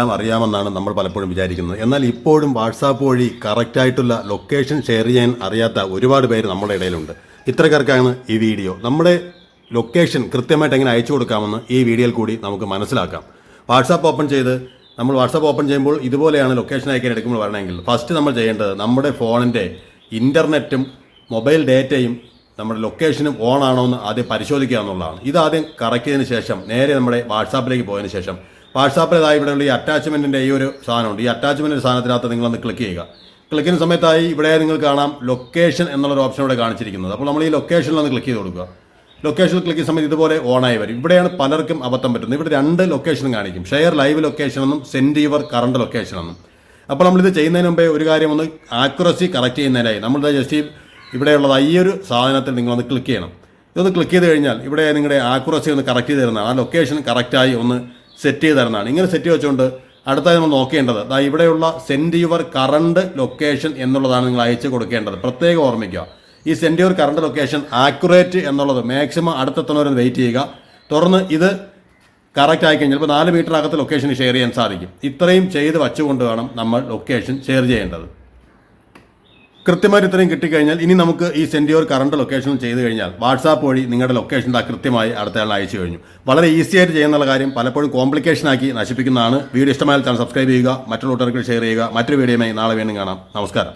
എല്ലാം അറിയാമെന്നാണ് നമ്മൾ പലപ്പോഴും വിചാരിക്കുന്നത്. എന്നാൽ ഇപ്പോഴും വാട്സാപ്പ് വഴി കറക്റ്റായിട്ടുള്ള ലൊക്കേഷൻ ഷെയർ ചെയ്യാൻ അറിയാത്ത ഒരുപാട് പേര് നമ്മുടെ ഇടയിലുണ്ട്. ഇത്രക്കാർക്കാണ് ഈ വീഡിയോ. നമ്മുടെ ലൊക്കേഷൻ കൃത്യമായിട്ട് എങ്ങനെ അയച്ചു കൊടുക്കാമെന്ന് ഈ വീഡിയോയിൽ കൂടി നമുക്ക് മനസ്സിലാക്കാം. വാട്സാപ്പ് ഓപ്പൺ ചെയ്ത് നമ്മൾ വാട്സാപ്പ് ഓപ്പൺ ചെയ്യുമ്പോൾ ഇതുപോലെയാണ് ലൊക്കേഷൻ അയക്കാൻ എടുക്കുമ്പോൾ വരണമെങ്കിൽ ഫസ്റ്റ് നമ്മൾ ചെയ്യേണ്ടത് നമ്മുടെ ഫോണിന്റെ ഇന്റർനെറ്റും മൊബൈൽ ഡേറ്റയും നമ്മുടെ ലൊക്കേഷനും ഓൺ ആണോ എന്ന് ആദ്യം പരിശോധിക്കുക എന്നുള്ളതാണ്. ഇത് ആദ്യം കറക്റ്റ് ചെയ്തതിന് ശേഷം നേരെ നമ്മുടെ വാട്സാപ്പിലേക്ക് പോയതിന് ശേഷം വാട്സാപ്പിൽ ഇവിടെയുള്ള ഈ അറ്റാച്ച്മെന്റിന്റെ ഈ ഒരു സാധനമുണ്ട്. ഈ അറ്റാച്ച്മെന്റ് സാധനത്തിനകത്ത് നിങ്ങളൊന്ന് ക്ലിക്ക് ചെയ്യുക. ക്ലിക്ക് ചെയ്യുന്ന സമയത്തായി ഇവിടെ നിങ്ങൾ കാണാം ലൊക്കേഷൻ എന്നുള്ളൊരു ഓപ്ഷൻ ഇവിടെ കാണിച്ചിരിക്കുന്നത്. അപ്പോൾ നമ്മൾ ഈ ലൊക്കേഷനിൽ ഒന്ന് ക്ലിക്ക് ചെയ്ത് കൊടുക്കുക. ലൊക്കേഷനിൽ ക്ലിക്ക് ചെയ്യുന്ന സമയത്ത് ഇതുപോലെ ഓണായി വരും. ഇവിടെയാണ് പലർക്കും അബദ്ധം പറ്റുന്നത്. ഇവിടെ രണ്ട് ലൊക്കേഷൻ കാണിക്കും. ഷെയർ ലൈവ് ലൊക്കേഷൻ എന്നും സെൻഡ് യുവർ കറണ്ട് ലൊക്കേഷൻ എന്നും. അപ്പോൾ നമ്മളിത് ചെയ്യുന്നതിന് മുമ്പേ ഒരു കാര്യം ഒന്ന് ആക്യുറസി കറക്റ്റ് ചെയ്യുന്നതിനായി നമ്മൾ ജസ്റ്റ് ഇവിടെയുള്ളത് ഈ ഒരു സാധനത്തിൽ നിങ്ങളൊന്ന് ക്ലിക്ക് ചെയ്യണം. ഇതൊന്ന് ക്ലിക്ക് ചെയ്ത് കഴിഞ്ഞാൽ ഇവിടെ നിങ്ങളുടെ ആക്യുറസി ഒന്ന് കറക്റ്റ് ചെയ്ത് തരുന്ന ആ ലൊക്കേഷൻ കറക്റ്റായി ഒന്ന് സെറ്റ് ചെയ്ത് തരുന്നതാണ് ഇങ്ങനെ സെറ്റ് വെച്ചുകൊണ്ട് അടുത്തായി നമ്മൾ നോക്കേണ്ടത്. അതാ ഇവിടെയുള്ള സെൻഡ് യുവർ കറണ്ട് ലൊക്കേഷൻ എന്നുള്ളതാണ് നിങ്ങൾ അയച്ചു കൊടുക്കേണ്ടത്. പ്രത്യേകം ഓർമ്മിക്കുക. ഈ send your current location accurate എന്നുള്ളത് മാക്സിമം അടുത്തെത്തുന്നവരെ വെയിറ്റ് ചെയ്യുക. തുടർന്ന് ഇത് കറക്റ്റ് ആയി കഴിഞ്ഞാൽ ഇപ്പോൾ നാല് മീറ്റർ അകത്ത് ലൊക്കേഷൻ ഷെയർ ചെയ്യാൻ സാധിക്കും. ഇത്രയും ചെയ്ത് വച്ചുകൊണ്ട് വേണം നമ്മൾ ലൊക്കേഷൻ ഷെയർ ചെയ്യേണ്ടത്. കൃത്യമായിട്ട് ഇത്രയും കിട്ടിക്കഴിഞ്ഞാൽ ഇനി നമുക്ക് ഈ സെൻഡ് യുവർ കറണ്ട് ലൊക്കേഷൻ ചെയ്ത് കഴിഞ്ഞാൽ വാട്സാപ്പ് വഴി നിങ്ങളുടെ ലൊക്കേഷൻ കൃത്യമായി അടുത്തയാൾ അയച്ചു കഴിഞ്ഞു. വളരെ ഈസി ആയിട്ട് ചെയ്യുന്നുള്ള കാര്യം പലപ്പോഴും കോംപ്ലിക്കേഷൻ ആക്കി നശിപ്പിക്കുന്നതാണ്. വീഡിയോ ഇഷ്ടമായാൽ ചാനൽ സബ്സ്ക്രൈബ് ചെയ്യുക മറ്റുള്ള ഷെയർ ചെയ്യുക. മറ്റൊരു വീഡിയോയുമായി നാളെ വീണ്ടും കാണാം. നമസ്കാരം.